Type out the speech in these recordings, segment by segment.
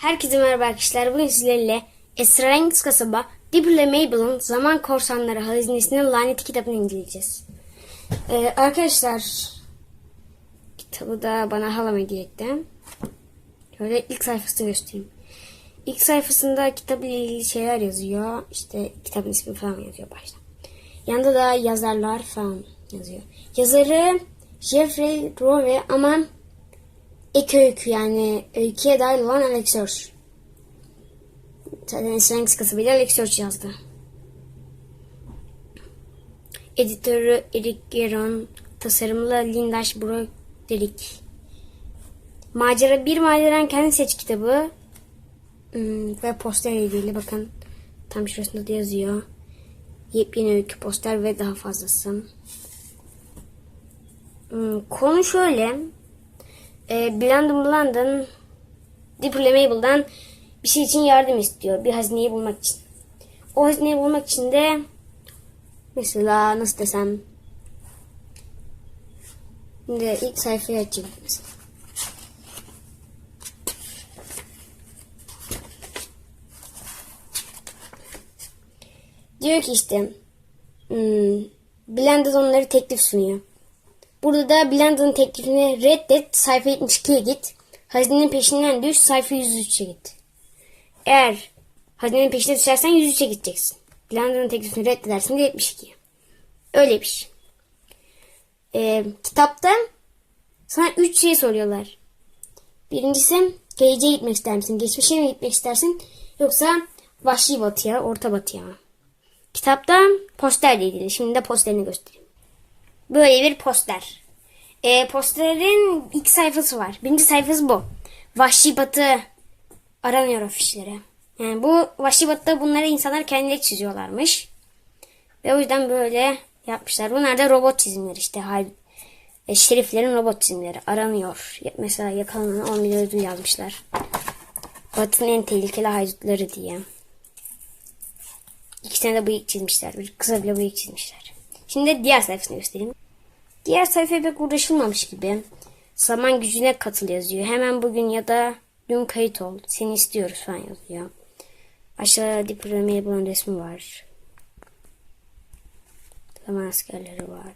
Herkese merhaba arkadaşlar. Bugün sizlerle Esrarengiz Kasaba Deep ile Mabel'ın Zaman Korsanları Hazinesinin Laneti kitabını inceleyeceğiz. Ee, arkadaşlar kitabı da bana halam hediye etti. Şöyle ilk sayfasını göstereyim. İlk sayfasında kitapla ilgili şeyler yazıyor. İşte kitabın ismi falan yazıyor başta. Yanında da yazarlar falan yazıyor. Yazarı Jeffrey Rowe ama ek öykü yani öyküye dahil olan Alex Hirsch. Zaten Esrengiz kasabıyla Alex Hirsch yazdı. Editörü Eric Geron, tasarımlı Lindaş Broderick. Macera bir maceran kendi seç kitabı Hmm, ve poster ilgili bakın tam şurasında da yazıyor. Yepyeni öykü poster ve daha fazlası. Hmm, konu şöyle. E, Blandon Blandon Dipple Mabel'dan bir şey için yardım istiyor. Bir hazineyi bulmak için. O hazineyi bulmak için de mesela nasıl desem Şimdi ilk sayfayı açayım mesela. Diyor ki işte hmm, Blandon onları teklif sunuyor. Burada da Blandon'ın teklifini reddet, sayfa 72'ye git. Hazinenin peşinden düş, sayfa 103'e git. Eğer hazinenin peşine düşersen 103'e gideceksin. Blandon'ın teklifini reddedersin de 72'ye. Öyleymiş. Ee, kitapta sana 3 şey soruyorlar. Birincisi geleceğe gitmek ister misin? Geçmişe mi gitmek istersin? Yoksa vahşi batıya, orta batıya? Kitapta posterle ilgili. Şimdi de posterini göstereyim. Böyle bir poster. E, posterin ilk sayfası var. Birinci sayfası bu. Vahşi Batı aranıyor afişlere. Yani bu Vahşi Batı'da bunları insanlar kendileri çiziyorlarmış. Ve o yüzden böyle yapmışlar. Bunlar da robot çizimleri işte. E, şeriflerin robot çizimleri aranıyor. Mesela yakalanan 10 milyon yazmışlar. Batı'nın en tehlikeli haydutları diye. İki tane de bıyık çizmişler. Bir kısa bile bıyık çizmişler. Şimdi diğer sayfasını göstereyim. Diğer sayfaya pek uğraşılmamış gibi. Zaman gücüne katıl yazıyor. Hemen bugün ya da dün kayıt ol. Seni istiyoruz falan yazıyor. Aşağıda diplomaya bulan resmi var. Zaman askerleri var.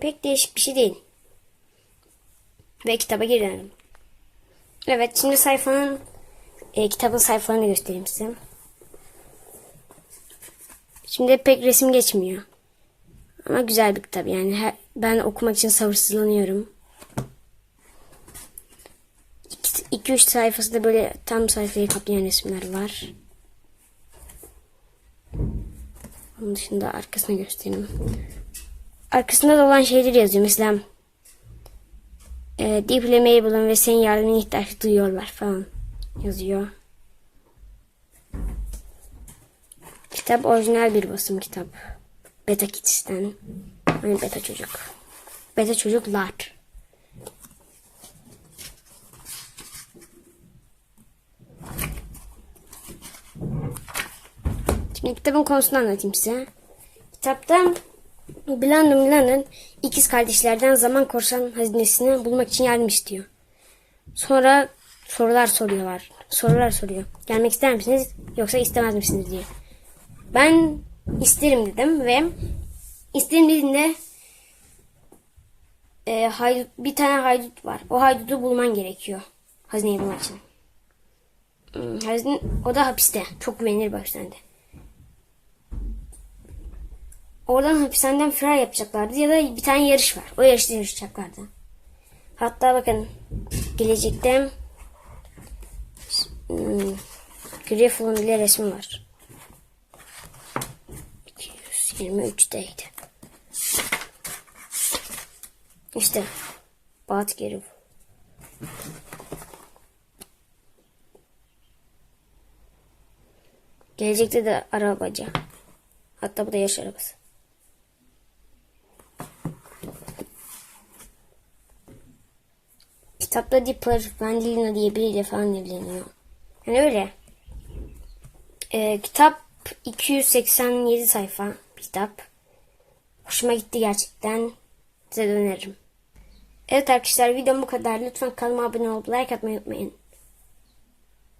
Pek değişik bir şey değil. Ve kitaba girelim. Evet şimdi sayfanın e, kitabın sayfalarını göstereyim size. Şimdi pek resim geçmiyor. Ama güzel bir kitap yani. Her, ben okumak için sabırsızlanıyorum. 2-3 sayfası da böyle tam sayfayı kaplayan resimler var. Onun dışında arkasını göstereyim. Arkasında da olan şeyler yazıyor. Mesela e, Deep ile Mabel'ın ve senin yardımına ihtiyaç duyuyorlar falan yazıyor. Kitap orijinal bir basım kitap. Beta Kids'ten. Yani beta çocuk. Beta çocuklar. Şimdi kitabın konusunu anlatayım size. Kitapta Blandon Blandon ikiz kardeşlerden zaman korsan hazinesini bulmak için yardım istiyor. Sonra sorular soruyorlar. Sorular soruyor. Gelmek ister misiniz yoksa istemez misiniz diye. Ben isterim dedim ve isterim dediğinde e, haydut, bir tane haydut var. O haydutu bulman gerekiyor. Hazineyi bulmak için. Hmm, Hazine, o da hapiste. Çok güvenilir bir. Oradan hapishaneden firar yapacaklardı ya da bir tane yarış var. O yarışta yarışacaklardı. Hatta bakın gelecekte hmm, Griffin'in bile resmi var. 23'teydi. İşte Bat Gerif. Gelecekte de arabacı. Hatta bu da yaş arabası. Kitapta Dipper, Vandelina diye biriyle falan evleniyor. Yani öyle. Ee, kitap 287 sayfa bir kitap. Hoşuma gitti gerçekten. Size de öneririm. Evet arkadaşlar videom bu kadar. Lütfen kanalıma abone olup like atmayı unutmayın.